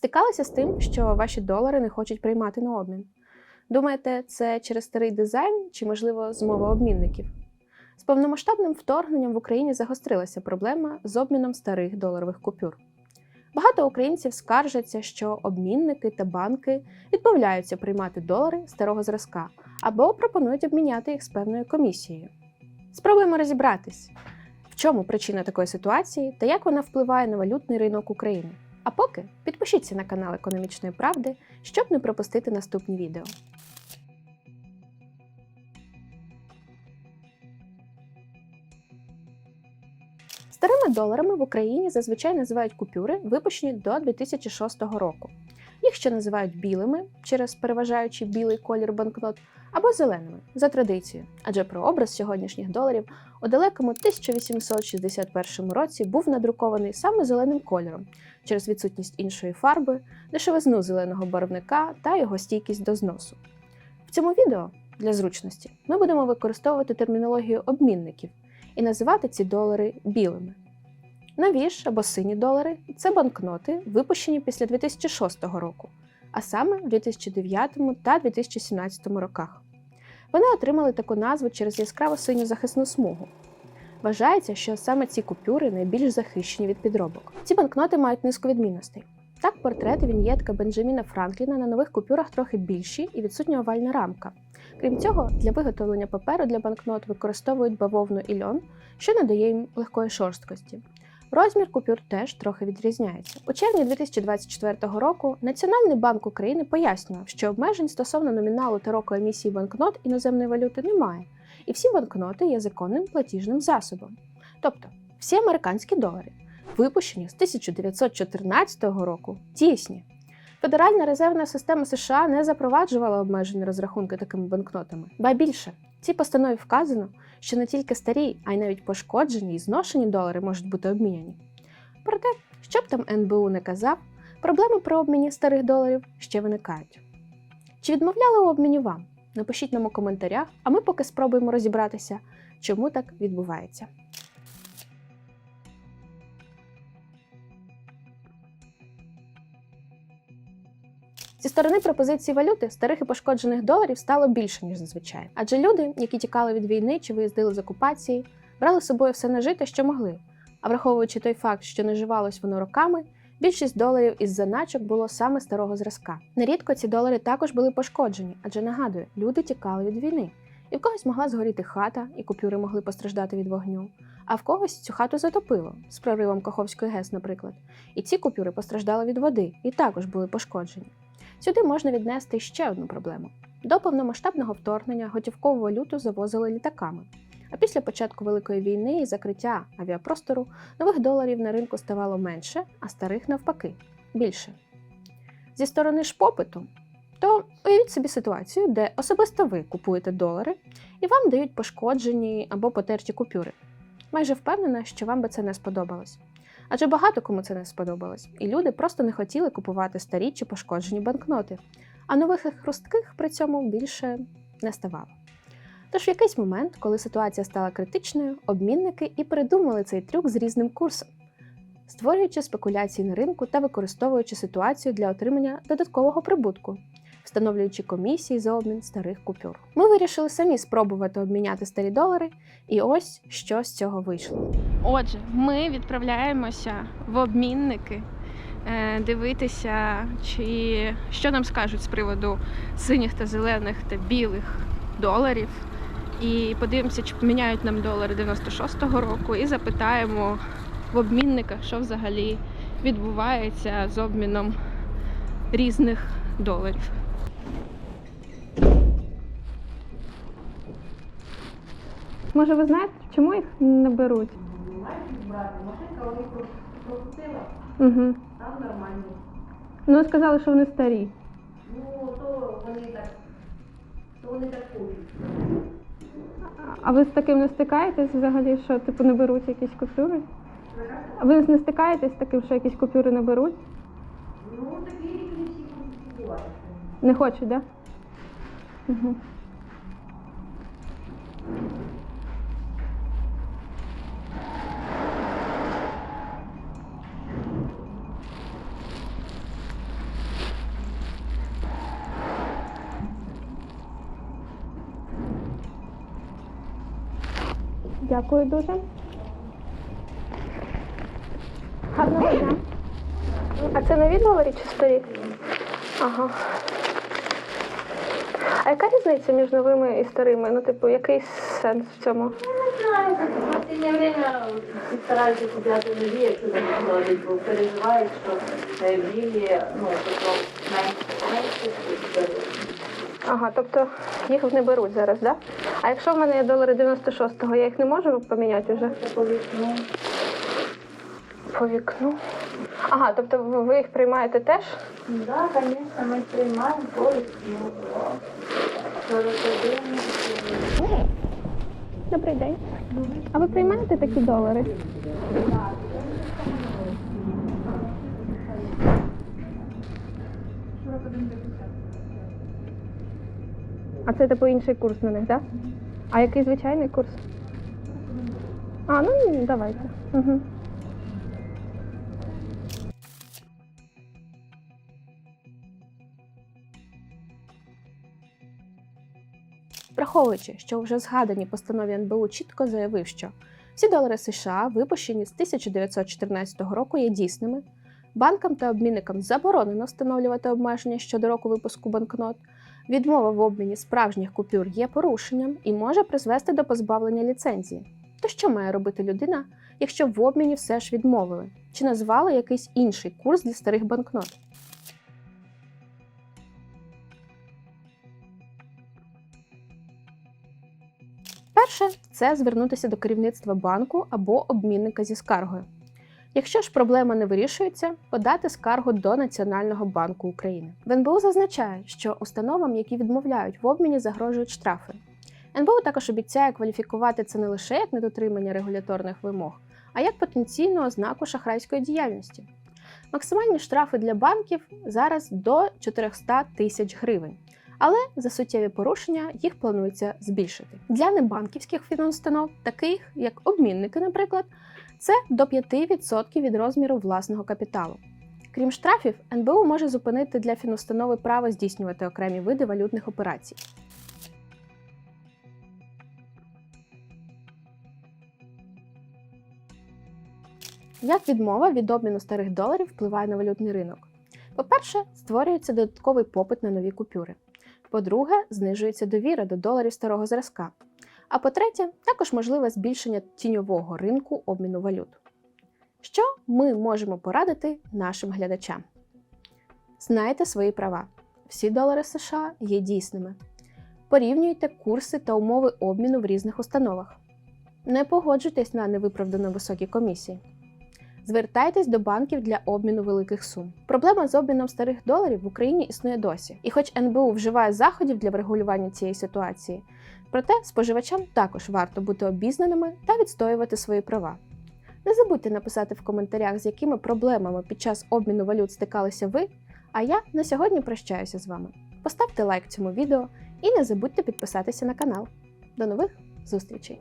Стикалися з тим, що ваші долари не хочуть приймати на обмін. Думаєте, це через старий дизайн чи, можливо, змова обмінників? З повномасштабним вторгненням в Україні загострилася проблема з обміном старих доларових купюр. Багато українців скаржаться, що обмінники та банки відмовляються приймати долари старого зразка або пропонують обміняти їх з певною комісією. Спробуємо розібратись, в чому причина такої ситуації та як вона впливає на валютний ринок України. А поки підпишіться на канал Економічної правди, щоб не пропустити наступні відео. Старими доларами в Україні зазвичай називають купюри, випущені до 2006 року. Їх ще називають білими через переважаючий білий колір банкнот, або зеленими за традицією, адже прообраз сьогоднішніх доларів у далекому 1861 році був надрукований саме зеленим кольором через відсутність іншої фарби, дешевизну зеленого барвника та його стійкість до зносу. В цьому відео для зручності ми будемо використовувати термінологію обмінників і називати ці долари білими. Нові або сині долари це банкноти, випущені після 2006 року, а саме в 2009 та 2017 роках. Вони отримали таку назву через яскраво синю захисну смугу. Вважається, що саме ці купюри найбільш захищені від підробок. Ці банкноти мають низку відмінностей. Так, портрет віньєтка Бенджаміна Франкліна на нових купюрах трохи більші і відсутня овальна рамка. Крім цього, для виготовлення паперу для банкнот використовують бавовну і льон, що надає їм легкої шорсткості. Розмір купюр теж трохи відрізняється. У червні 2024 року Національний банк України пояснював, що обмежень стосовно номіналу та року емісії банкнот іноземної валюти немає, і всі банкноти є законним платіжним засобом. Тобто всі американські долари, випущені з 1914 року, дійсні. Федеральна резервна система США не запроваджувала обмежені розрахунки такими банкнотами, ба більше. Цій постанові вказано, що не тільки старі, а й навіть пошкоджені і зношені долари можуть бути обміняні. Проте, що б там НБУ не казав, проблеми при обміні старих доларів ще виникають. Чи відмовляли у обміні вам? Напишіть нам у коментарях, а ми поки спробуємо розібратися, чому так відбувається. Зі сторони пропозиції валюти старих і пошкоджених доларів стало більше, ніж зазвичай. Адже люди, які тікали від війни чи виїздили з окупації, брали з собою все нажите, що могли. А враховуючи той факт, що не живалось воно роками, більшість доларів із заначок було саме старого зразка. Нерідко ці долари також були пошкоджені, адже нагадую, люди тікали від війни. І в когось могла згоріти хата, і купюри могли постраждати від вогню, а в когось цю хату затопило з проривом Каховської ГЕС, наприклад. І ці купюри постраждали від води і також були пошкоджені. Сюди можна віднести ще одну проблему. До повномасштабного вторгнення готівкову валюту завозили літаками. А після початку Великої війни і закриття авіапростору нових доларів на ринку ставало менше, а старих навпаки більше. Зі сторони ж попиту, то уявіть собі ситуацію, де особисто ви купуєте долари і вам дають пошкоджені або потерті купюри. Майже впевнена, що вам би це не сподобалось. Адже багато кому це не сподобалось, і люди просто не хотіли купувати старі чи пошкоджені банкноти, а нових хрустких при цьому більше не ставало. Тож в якийсь момент, коли ситуація стала критичною, обмінники і придумали цей трюк з різним курсом, створюючи спекуляції на ринку та використовуючи ситуацію для отримання додаткового прибутку, встановлюючи комісії за обмін старих купюр. Ми вирішили самі спробувати обміняти старі долари, і ось що з цього вийшло. Отже, ми відправляємося в обмінники е, дивитися, чи що нам скажуть з приводу синіх та зелених та білих доларів. І подивимося, чи поміняють нам долари 96-го року, і запитаємо в обмінника, що взагалі відбувається з обміном різних доларів. Може, ви знаєте, чому їх не беруть? брати. Машинка у них прокрутила, Угу. там нормально. Ну, сказали, що вони старі. Ну, то вони так, то вони так хочуть. А ви з таким не стикаєтесь взагалі, що типу не беруть якісь купюри? А ви не стикаєтесь з таким, що якісь купюри не беруть? Ну, такі різні всі бувають. Не хочуть, так? Да? Угу. Дякую дуже. Гарного дня. А це нові долари чи старі? Ага. А яка різниця між новими і старими? Ну, типу, який сенс в цьому? Не знаю, в последнее время все стараются купляти нові, якщо так виходить, бо переживають, що білі, ну, тобто менше, менше, Ага, тобто їх не беруть зараз, так? Да? А якщо в мене є долари 96-го, я їх не можу поміняти вже по вікну. по вікну. Ага, тобто ви їх приймаєте теж? Да, конечно, ми приймаємо по вікну. 41, Добрий день. А ви приймаєте такі долари? А це типу інший курс на них, так? А який звичайний курс? А, ну давайте. Угу. Враховуючи, що вже згадані постанові НБУ чітко заявив, що всі долари США, випущені з 1914 року, є дійсними. Банкам та обмінникам заборонено встановлювати обмеження щодо року випуску банкнот. Відмова в обміні справжніх купюр є порушенням і може призвести до позбавлення ліцензії. То що має робити людина, якщо в обміні все ж відмовили? Чи назвали якийсь інший курс для старих банкнот? Перше це звернутися до керівництва банку або обмінника зі скаргою. Якщо ж проблема не вирішується, подати скаргу до Національного банку України. В НБУ зазначає, що установам, які відмовляють в обміні, загрожують штрафи. НБУ також обіцяє кваліфікувати це не лише як недотримання регуляторних вимог, а як потенційну ознаку шахрайської діяльності. Максимальні штрафи для банків зараз до 400 тисяч гривень. Але за суттєві порушення їх планується збільшити. Для небанківських фінустанов, таких як обмінники, наприклад, це до 5% від розміру власного капіталу. Крім штрафів, НБУ може зупинити для фінустанови право здійснювати окремі види валютних операцій. Як відмова від обміну старих доларів впливає на валютний ринок? По-перше, створюється додатковий попит на нові купюри. По-друге, знижується довіра до доларів старого зразка. А по-третє, також можливе збільшення тіньового ринку обміну валют. Що ми можемо порадити нашим глядачам? Знайте свої права. Всі долари США є дійсними. Порівнюйте курси та умови обміну в різних установах. Не погоджуйтесь на невиправдано високі комісії. Звертайтесь до банків для обміну великих сум. Проблема з обміном старих доларів в Україні існує досі. І хоч НБУ вживає заходів для врегулювання цієї ситуації, проте споживачам також варто бути обізнаними та відстоювати свої права. Не забудьте написати в коментарях, з якими проблемами під час обміну валют стикалися ви. А я на сьогодні прощаюся з вами. Поставте лайк цьому відео і не забудьте підписатися на канал. До нових зустрічей!